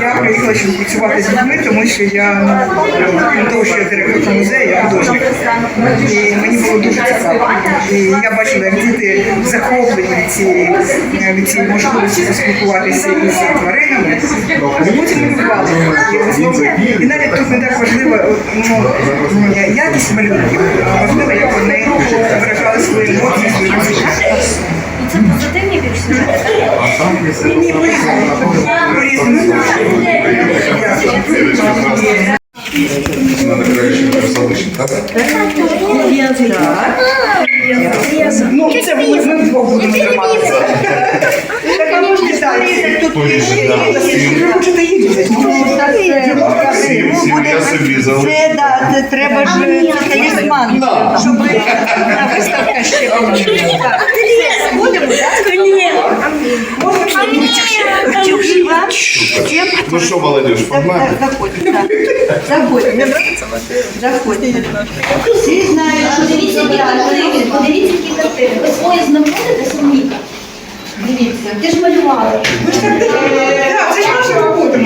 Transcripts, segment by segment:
Я приїхала щоб працювати з дітьми, тому що я крім того, що я директорка музею, я художник. І мені було дуже цікаво. І я бачила, як діти захоплені від цієї, від можливості поспілкуватися із тваринами. І потім малювали. І, навіть тут не так важливо ну, якість малюнків, важливо, як вони Надо краще залишити, так? Ну, це ми, вдвох будемо триматися. Так, а можна далі? Тут Ну що, молодежь, погнали? Заходьте, так. Заходьте. Заходьте. Всі знають, що Подивіться, які картини, подивіться, які картини. Ви свої знаходите самі. Дивіться, ти ж малювали. Так, це ж наша робота.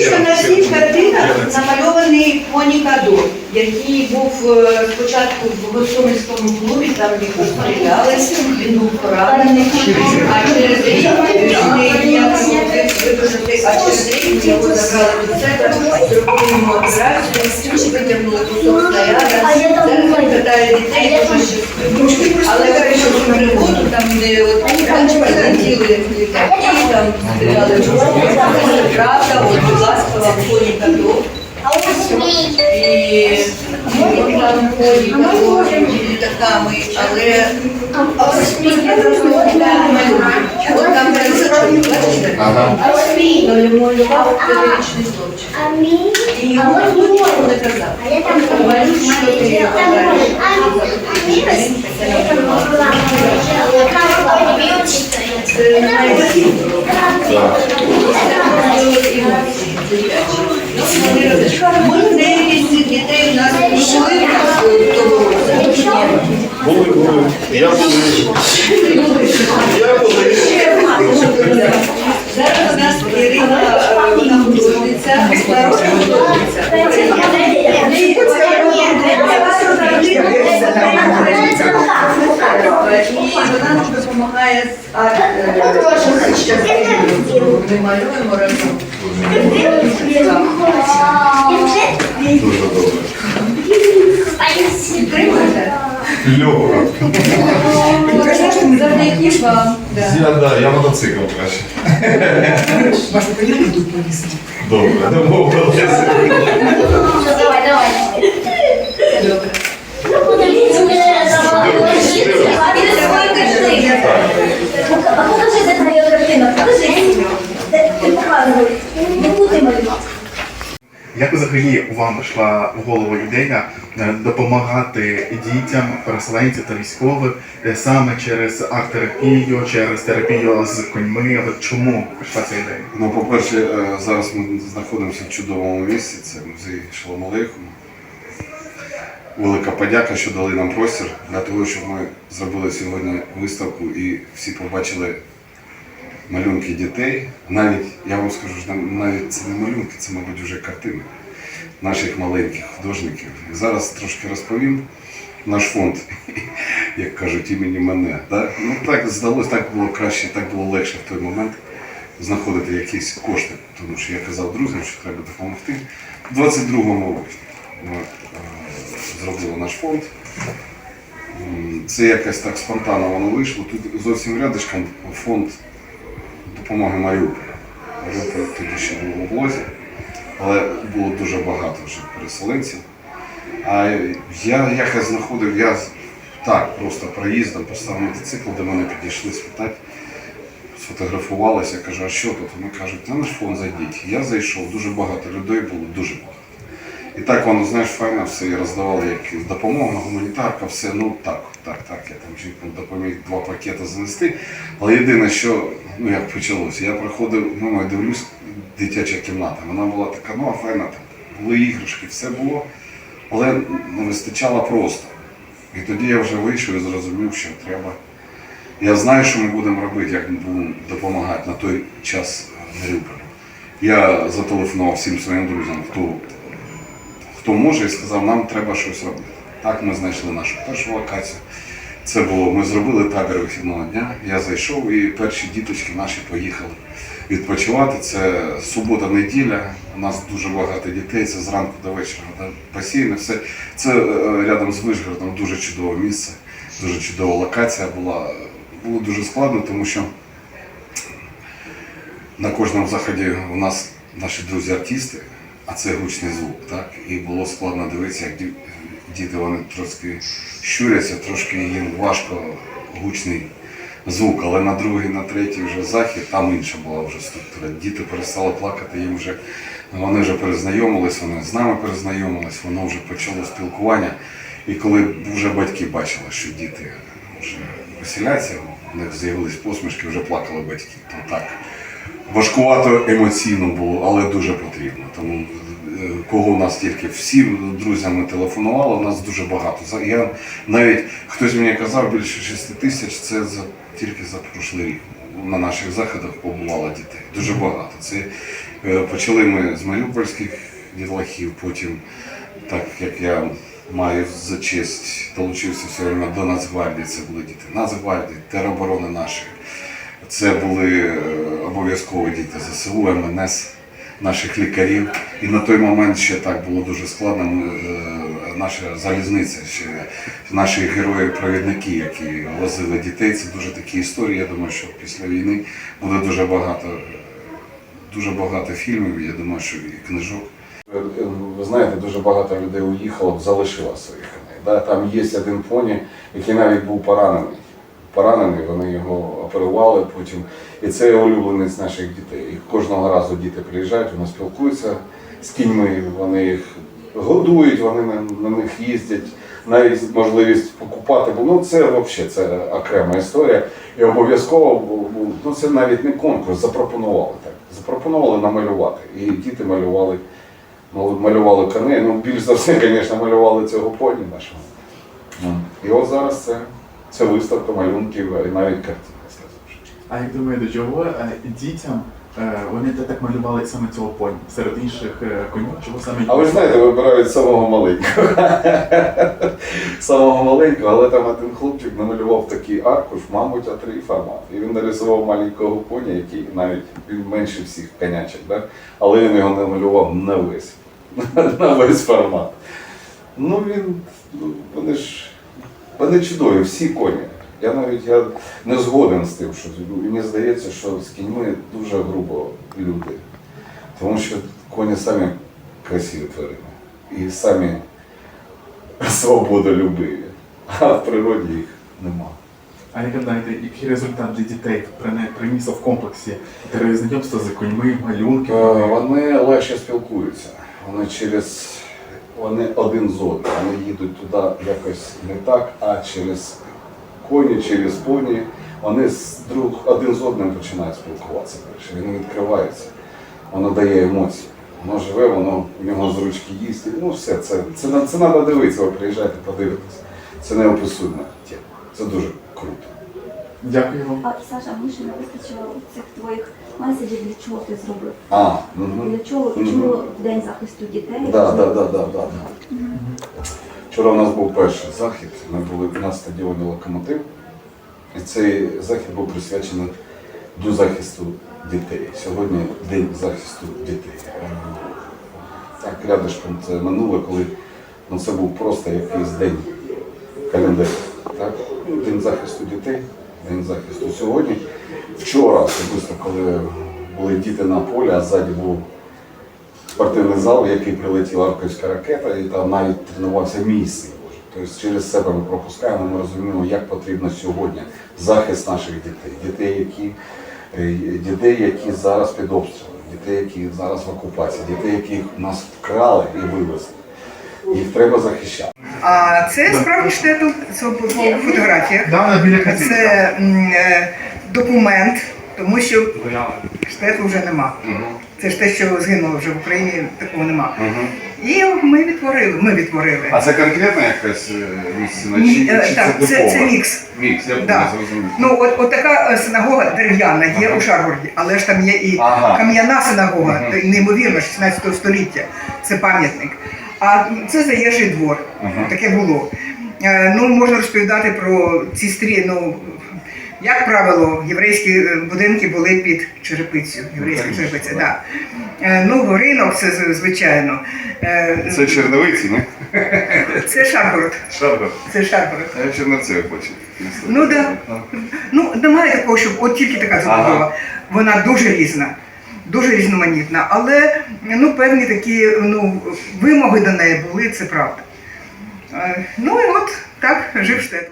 Практично на всіх картинах намальований Поні Кадо, який був е, спочатку в Гостомельському клубі, там його стріляли, він був поранений, а через рік його забрали до себе, зробили йому операцію, витягнули кусок снаряда. Зараз він питає дітей, дуже щасливі. Але кажуть, що в пригоду, там де от летіли літаки, там стріляли правда, от, будь ласка, вам Поні Кадо. І літаками, але От там пересочок, бачите? Малював педагогічний злочин. І йому ніхто не казав. Малюй, що ти вважаєш. Ми в тому році. Були. Зараз нас Ірина вона нам допомагає з арт. Ми малюємо разом. Дуже добре. Підтримуєте? Льоха. Завдяки вам. да. Я, да, я мотоцикл краще. Вашу поїду тут повісити. Добре, домовилися. Давай, давай. Добре. А покажи, де твоя картина. Покажи. Де ти показуєш? Яку ти малював? Як взагалі вам прийшла в голову ідея е, допомагати дітям, переселенцям та військовим е, саме через арт-терапію, через терапію з коньми? Чому прийшла ця ідея? Ну, по-перше, е, зараз ми знаходимося в чудовому місці, це музей Шалом. Велика подяка, що дали нам простір для того, щоб ми зробили сьогодні виставку і всі побачили малюнки дітей. Навіть, я вам скажу, навіть це не малюнки, це, мабуть, вже картини наших маленьких художників. І зараз трошки розповім наш фонд, як кажуть, імені мене. Да? Ну так здалося, так було краще, так було легше в той момент знаходити якісь кошти, тому що я казав друзям, що треба допомогти. У 22-му році ми е, зробили наш фонд. Це якось так спонтанно воно вийшло. Тут зовсім рядышком фонд допомоги Маріуполя. Тоді ще був у облозі, але було дуже багато вже переселенців. А я якось знаходив, я так просто проїздом поставив мотоцикл, до мене підійшли спитати, сфотографувалися, кажу, а що тут? Вони кажуть, на наш фон зайдіть. Я зайшов, дуже багато людей було, дуже багато. І так воно, знаєш, файно все і роздавали як допомога, гуманітарка, все, ну так, так, так, я там жінкам допоміг два пакети занести. Але єдине, що, ну як почалося, я приходив, ну, я дивлюсь, дитяча кімната. Вона була така, ну, а файна, там були іграшки, все було, але не вистачало просто. І тоді я вже вийшов і зрозумів, що треба. Я знаю, що ми будемо робити, як ми будемо допомагати на той час Маріуполю. Я зателефонував всім своїм друзям, хто, хто може, і сказав, нам треба щось робити. Так ми знайшли нашу першу локацію. Це було, ми зробили табір вихідного дня. Я зайшов і перші діточки наші поїхали відпочивати. Це субота-неділя. У нас дуже багато дітей. Це зранку до вечора. Басейни, все. Це е, рядом з Вишгородом дуже чудове місце, дуже чудова локація була. Було дуже складно, тому що на кожному заході у нас наші друзі-артисти, а це гучний звук. Так? І було складно дивитися, як діти вони трошки щуряться, трошки їм важко гучний звук. Але на другий, на третій вже захід, там інша була вже структура. Діти перестали плакати, їм вже вони вже перезнайомились, вони з нами перезнайомились, воно вже почало спілкування. І коли вже батьки бачили, що діти вже веселяться, у них з'явились посмішки, вже плакали батьки. То так важкувато емоційно було, але дуже потрібно. Тому е, кого у нас тільки всі друзями телефонували, у нас дуже багато. Я навіть хтось мені казав, більше 6 тисяч це за тільки за прошлий рік. На наших заходах побувало дітей. Дуже багато. Це е, почали ми з маріупольських дітлахів, потім, так як я маю за честь, долучився все время до Нацгвардії, це були діти Нацгвардії, тероборони нашої. Це були е, обов'язково діти ЗСУ, МНС, наших лікарів. І на той момент ще так було дуже складно. Е, наша залізниця, ще наші герої-провідники, які возили дітей. Це дуже такі історії. Я думаю, що після війни буде дуже багато, е, дуже багато фільмів. Я думаю, що і книжок. Ви знаєте, дуже багато людей уїхало, залишило своїх коней. Там є один поні, який навіть був поранений. Поранений, вони його оперували потім. І це улюбленець наших дітей. І кожного разу діти приїжджають, вони спілкуються з кіньми, вони їх годують, вони на, них їздять, навіть можливість покупати. Бо ну це взагалі це окрема історія. І обов'язково ну це навіть не конкурс, запропонували так. Запропонували намалювати. І діти малювали, малювали коней. Ну, більш за все, звісно, малювали цього поні нашого. І от зараз це, це виставка малюнків і навіть картин. А як думаєте, чого е, дітям е, вони так малювали саме цього поні серед інших е, конів? Чого саме А ви ж знаєте, вибирають самого маленького. самого маленького, але там один хлопчик намалював такий аркуш, мабуть, А3 формат. І він нарисував маленького поня, який навіть він менше всіх конячок, да? але він його намалював на весь. на весь формат. Ну він, ну, вони ж вони чудові, всі коні. Я навіть я не згоден з тим, що мені здається, що з кіньми дуже грубо люди. Тому що коні самі красиві тварини і самі свободолюбиві, а в природі їх нема. А як гадаєте, який результат для дітей прине- приніс в комплексі те знайомство з коньми, малюнки? Е, Вони легше спілкуються. Вони через вони один з одним. Вони їдуть туди якось не так, а через коні, через поні. Вони з друг один з одним починають спілкуватися. Перше. Він відкривається, воно дає емоції. Воно живе, воно в нього з ручки їсть. Ну все, це, це, це, це треба дивитися, ви приїжджайте, подивитися. Це неописуємо тема. Це дуже круто. Дякую вам. А Саша, мені ще не вистачило цих твоїх меседжів, для чого ти зробив? А, угу. Для чого? Мгм. Чому День захисту дітей? Да, да, да, да, да. Вчора у нас був перший захід. Ми були на стадіоні Локомотив. І цей захід був присвячений до захисту дітей. Сьогодні День захисту дітей. Так, рядышком це минуле, коли ну, це був просто якийсь день календаря. Так? День захисту дітей, День захисту сьогодні. Вчора, особисто, коли були діти на полі, а ззаді був спортивний зал, в який прилетіла арківська ракета, і там навіть тренувався мій син. Тобто через себе ми пропускаємо, ми розуміємо, як потрібно сьогодні захист наших дітей. Дітей, які, е, дітей, які зараз під обстрілом, дітей, які зараз в окупації, дітей, які нас вкрали і вивезли. Їх треба захищати. А це справді штету, це по фотографіях. Це е, документ, тому що штету вже нема. Це ж те, що згинуло вже в Україні, такого нема. Мгм. І ми відтворили. Ми відтворили. А це конкретна якась е, місцина? Чи, е, чи так, це це, це мікс. Мікс, я Да. зрозумів. Ну, от, от така е, синагога дерев'яна є Ага. у Шаргороді, але ж там є і Ага. кам'яна синагога, Ага. неймовірно, 16 століття. Це пам'ятник. А це заїжджий двор. Ага. Таке було. Ну, можна розповідати про ці стрі. Ну, як правило, єврейські е, будинки були під черепицю. Єврейська Ну, черепиця, да. Е, Ну, ринок це звичайно. Е, Це черновиці, не? Це Шаргород. Шаргород. Це Шаргород. Я в Черновцях бачив. Ну да. Ну, немає такого, щоб от тільки така забудова. Ага. Вона дуже різна, дуже різноманітна. Але ну, певні такі ну, вимоги до неї були, це правда. Ну і от так жив штет.